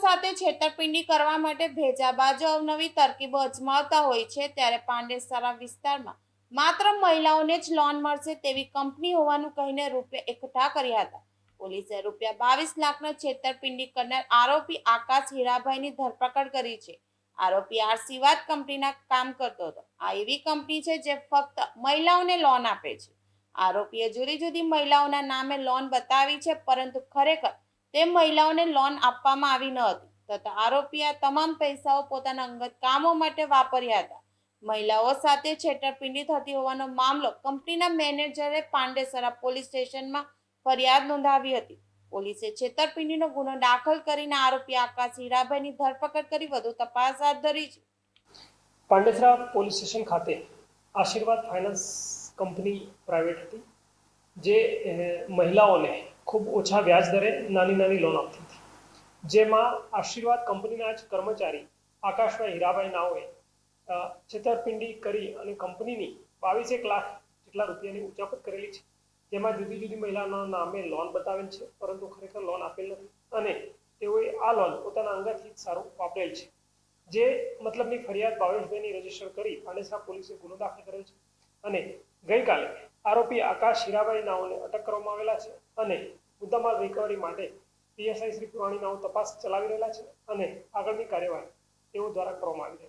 સાથે છેતરપિંડી કરવા માટે ભેજાબાજો અવનવી તરકીબો અજમાવતા હોય છે, ત્યારે પાંડેસરા વિસ્તારમાં માત્ર મહિલાઓને જ લોન મળશે તેવી કંપની હોવાનું કહીને રૂપિયા એકઠા કર્યા હતા. પોલીસે રૂપિયા બાવીસ લાખનો છેતરપિંડી કરનાર આરોપી આકાશ હીરાભાઈની ધરપકડ કરી છે. આરોપી આશીર્વાદ કંપનીના કામ કરતો હતો. આ એવી કંપની છે જે ફક્ત મહિલાઓને લોન આપે છે. આરોપીએ જુદી જુદી મહિલાઓના નામે લોન બતાવી છે, પરંતુ ખરેખર તે મહિલાઓને લોન આપવામાં આવી ન હતી. તથા આરોપીએ તમામ પૈસાઓ પોતાના અંગત કામો માટે વાપર્યા હતા. મહિલાઓ સાથે છેતરપિંડી થતી હોવાનો મામલો કંપનીના મેનેજરે પાંડેસરા પોલીસ સ્ટેશનમાં ફરિયાદ નોંધાવી હતી. પોલીસે છેતરપિંડીનો ગુનો દાખલ કરીને આરોપી આકાશ હીરાભાઈની ધરપકડ કરી વધુ તપાસ હાથ ધરી છે. પાંડેસરા પોલીસ સ્ટેશન ખાતે આશીર્વાદ ફાઇનાન્સ કંપની પ્રાઇવેટ હતી, જે મહિલાઓને ખૂબ ઓછા વ્યાજ દરે નાની નાની લોન આપતી હતી. જેમાં આશીર્વાદ કંપનીના જ કર્મચારી આકાશભાઈ હીરાભાઈ નાઓએ છેતરપિંડી કરી અને કંપનીની બાવીસેક લાખ જેટલા રૂપિયાની ઉચાપત કરેલી છે. જેમાં જુદી જુદી મહિલાઓના નામે લોન બતાવેલ છે, પરંતુ ખરેખર લોન આપેલ નથી અને તેઓએ આ લોન પોતાના હિત સારું વાપરેલ છે. જે મતલબની ફરિયાદ ભાવેશભાઈની રજિસ્ટર કરી પાંડેસરા પોલીસે ગુનો દાખલ કરેલ છે અને ગઈકાલે આરોપી આકાશ હીરાભાઈ નાઓને અટક કરવામાં આવેલા છે અને મુદ્દામાલ રિકવરી માટે પીએસઆઈ શ્રી પુરાણી નાઓ તપાસ ચલાવી રહેલા છે અને આગળની કાર્યવાહી તેઓ દ્વારા કરવામાં આવી છે.